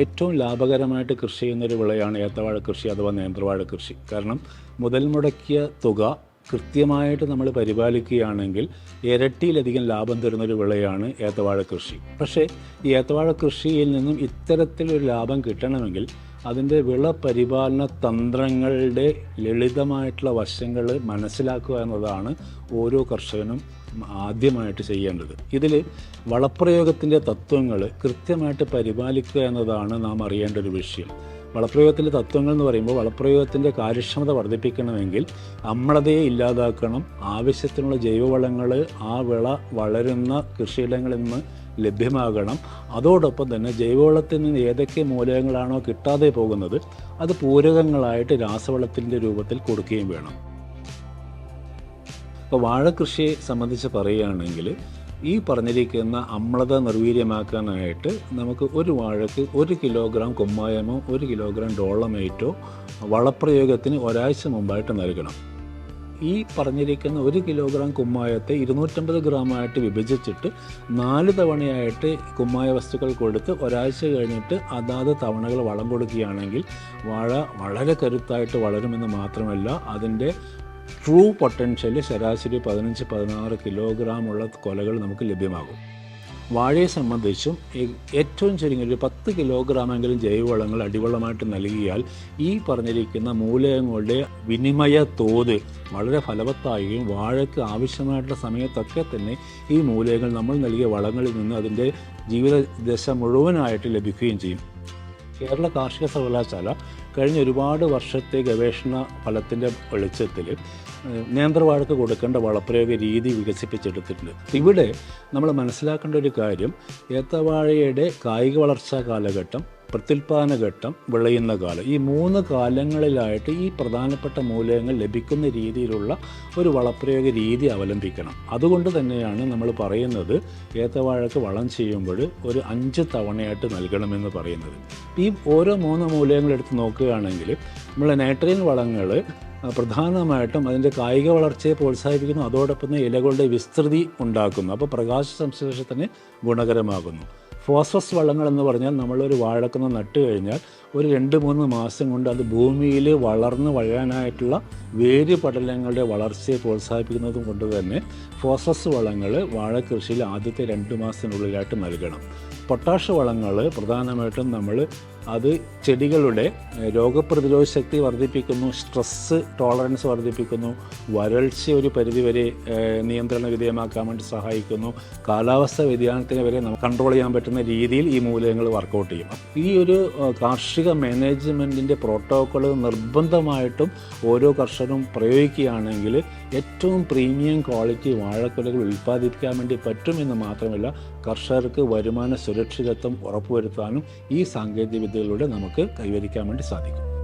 ഏറ്റവും ലാഭകരമായിട്ട് കൃഷി ചെയ്യുന്നൊരു വിളയാണ് ഏത്തവാഴ കൃഷി അഥവാ നേന്ത്രവാഴ കൃഷി. കാരണം മുതൽ മുടക്കിയ തുക കൃത്യമായിട്ട് നമ്മൾ പരിപാലിക്കുകയാണെങ്കിൽ ഇരട്ടിയിലധികം ലാഭം തരുന്നൊരു വിളയാണ് ഏത്തവാഴ കൃഷി. പക്ഷേ ഈ ഏത്തവാഴ കൃഷിയിൽ നിന്നും ഇത്തരത്തിലൊരു ലാഭം കിട്ടണമെങ്കിൽ അതിന്റെ വിള പരിപാലന തന്ത്രങ്ങളുടെ ലളിതമായിട്ടുള്ള വശങ്ങൾ മനസ്സിലാക്കുക എന്നതാണ് ഓരോ കർഷകനും ആദ്യമായിട്ട് ചെയ്യേണ്ടത്. ഇതിൽ വളപ്രയോഗത്തിന്റെ തത്വങ്ങൾ കൃത്യമായിട്ട് പരിപാലിക്കുക എന്നതാണ് നാം അറിയേണ്ട ഒരു വിഷയം. വളപ്രയോഗത്തിന്റെ തത്വങ്ങൾ എന്ന് പറയുമ്പോൾ വളപ്രയോഗത്തിന്റെ കാര്യക്ഷമത വർദ്ധിപ്പിക്കണമെങ്കിൽ അമ്ലതയെ ഇല്ലാതാക്കണം ആവശ്യത്തിനുള്ള ജൈവവളങ്ങൾ ആ വിള വളരുന്ന കൃഷിയിടങ്ങളിൽ നിന്ന് ലഭ്യമാകണം. അതോടൊപ്പം തന്നെ ജൈവവളത്തിൽ നിന്ന് ഏതൊക്കെ മൂലകങ്ങളാണോ കിട്ടാതെ പോകുന്നത് അത് പൂരകങ്ങളായിട്ട് രാസവളത്തിന്റെ രൂപത്തിൽ കൊടുക്കുകയും വേണം. അപ്പോൾ കൃഷിയെ സംബന്ധിച്ച് പറയുകയാണെങ്കിൽ ഈ പറഞ്ഞിരിക്കുന്ന അമ്ലത നിർവീര്യമാക്കാനായിട്ട് നമുക്ക് ഒരു വാഴയ്ക്ക് ഒരു കിലോഗ്രാം കുമ്മായമോ ഒരു കിലോഗ്രാം ഡോളമേറ്റോ വളപ്രയോഗത്തിന് ഒരാഴ്ച മുമ്പായിട്ട് നൽകണം. ഈ പറഞ്ഞിരിക്കുന്ന ഒരു കിലോഗ്രാം കുമ്മായത്തെ ഇരുന്നൂറ്റമ്പത് ഗ്രാമായിട്ട് വിഭജിച്ചിട്ട് നാല് തവണയായിട്ട് കുമ്മായ വസ്തുക്കൾ കൊടുത്ത് ഒരാഴ്ച കഴിഞ്ഞിട്ട് അതാത് തവണകൾ വളം കൊടുക്കുകയാണെങ്കിൽ വാഴ വളരെ കരുത്തായിട്ട് വളരുമെന്ന് മാത്രമല്ല അതിന്റെ ട്രൂ പൊട്ടൻഷ്യൽ ശരാശരി പതിനഞ്ച് പതിനാറ് കിലോഗ്രാം ഉള്ള കൊലകൾ നമുക്ക് ലഭ്യമാകും. വാഴയെ സംബന്ധിച്ചും ഏറ്റവും ചുരുങ്ങിയ ഒരു പത്ത് കിലോഗ്രാമെങ്കിലും ജൈവവളങ്ങൾ അടിവളമായിട്ട് നൽകിയാൽ ഈ പറഞ്ഞിരിക്കുന്ന മൂലകങ്ങളുടെ വിനിമയ തോത് വളരെ ഫലവത്താകുകയും വാഴയ്ക്ക് ആവശ്യമായിട്ടുള്ള സമയത്തൊക്കെ തന്നെ ഈ മൂലകങ്ങൾ നമ്മൾ നൽകിയ വളങ്ങളിൽ നിന്ന് അതിന്റെ ജീവിതദശ മുഴുവനായിട്ട് ലഭിക്കുകയും ചെയ്യും. കേരള കാർഷിക സർവകലാശാല കഴിഞ്ഞ ഒരുപാട് വർഷത്തെ ഗവേഷണ ഫലത്തിന്റെ വെളിച്ചത്തിൽ നേന്ത്രവാഴക്ക് കൊടുക്കേണ്ട വളപ്രയോഗ രീതി വികസിപ്പിച്ചെടുത്തിട്ടുണ്ട്. ഇവിടെ നമ്മൾ മനസ്സിലാക്കേണ്ട ഒരു കാര്യം ഏത്തവാഴയുടെ കായിക വളർച്ചാ കാലഘട്ടം പ്രത്യുൽപാദന ഘട്ടം വിളയുന്ന കാലം. ഈ മൂന്ന് കാലങ്ങളിലായിട്ട് ഈ പ്രധാനപ്പെട്ട മൂലകങ്ങൾ ലഭിക്കുന്ന രീതിയിലുള്ള ഒരു വളപ്രയോഗ രീതി അവലംബിക്കണം. അതുകൊണ്ട് തന്നെയാണ് നമ്മൾ പറയുന്നത് ഏത്തവാഴക്ക് വളം ചെയ്യുമ്പോൾ ഒരു അഞ്ച് തവണയായിട്ട് നൽകണമെന്ന് പറയുന്നത്. ഈ ഓരോ മൂന്ന് മൂലകങ്ങൾ എടുത്ത് നോക്കുകയാണെങ്കിൽ നമ്മൾ നൈട്രജൻ വളങ്ങൾ പ്രധാനമായിട്ടും അതിന്റെ കായിക വളർച്ചയെ പ്രോത്സാഹിപ്പിക്കുന്നു. അതോടൊപ്പം തന്നെ ഇലകളുടെ വിസ്തൃതി ഉണ്ടാക്കുന്നു. അപ്പോൾ പ്രകാശ സംശ്ലേഷത്തിന് ഗുണകരമാകുന്നു. ഫോസ്ഫസ് വള്ളങ്ങൾ എന്ന് പറഞ്ഞാൽ നമ്മളൊരു വാഴക്കുന്ന നട്ട് കഴിഞ്ഞാൽ ഒരു രണ്ട് മൂന്ന് മാസം കൊണ്ട് അത് ഭൂമിയിൽ വളർന്ന് വഴാനായിട്ടുള്ള വേര് പടലങ്ങളുടെ വളർച്ചയെ പ്രോത്സാഹിപ്പിക്കുന്നതും കൊണ്ട് തന്നെ ഫോസസ് വളങ്ങൾ വാഴക്കൃഷിയിൽ ആദ്യത്തെ രണ്ട് മാസത്തിനുള്ളിലായിട്ട് നൽകണം. പൊട്ടാഷ് വളങ്ങൾ പ്രധാനമായിട്ടും നമ്മൾ അത് ചെടികളുടെ രോഗപ്രതിരോധ ശക്തി വർദ്ധിപ്പിക്കുന്നു സ്ട്രെസ്സ് ടോളറൻസ് വർദ്ധിപ്പിക്കുന്നു വരൾച്ച ഒരു പരിധിവരെ നിയന്ത്രണ വിധേയമാക്കാൻ വേണ്ടി സഹായിക്കുന്നു കാലാവസ്ഥ വ്യതിയാനത്തിനെ വരെ നമുക്ക് കൺട്രോൾ ചെയ്യാൻ പറ്റുന്ന രീതിയിൽ ഈ മൂലകങ്ങൾ വർക്കൗട്ട് ചെയ്യും. ഈ ഒരു കാർഷിക മാനേജ്മെന്റിന്റെ പ്രോട്ടോക്കോൾ നിർബന്ധമായിട്ടും ഓരോ കർഷകരും പ്രയോഗിക്കുകയാണെങ്കിൽ ഏറ്റവും പ്രീമിയം ക്വാളിറ്റി വാഴക്കുലകൾ ഉൽപ്പാദിപ്പിക്കാൻ വേണ്ടി പറ്റുമെന്ന് മാത്രമല്ല കർഷകർക്ക് വരുമാന സുരക്ഷിതത്വം ഉറപ്പുവരുത്താനും ഈ സാങ്കേതിക വിദ്യകളിലൂടെ നമുക്ക് കൈവരിക്കാൻ വേണ്ടി സാധിക്കും.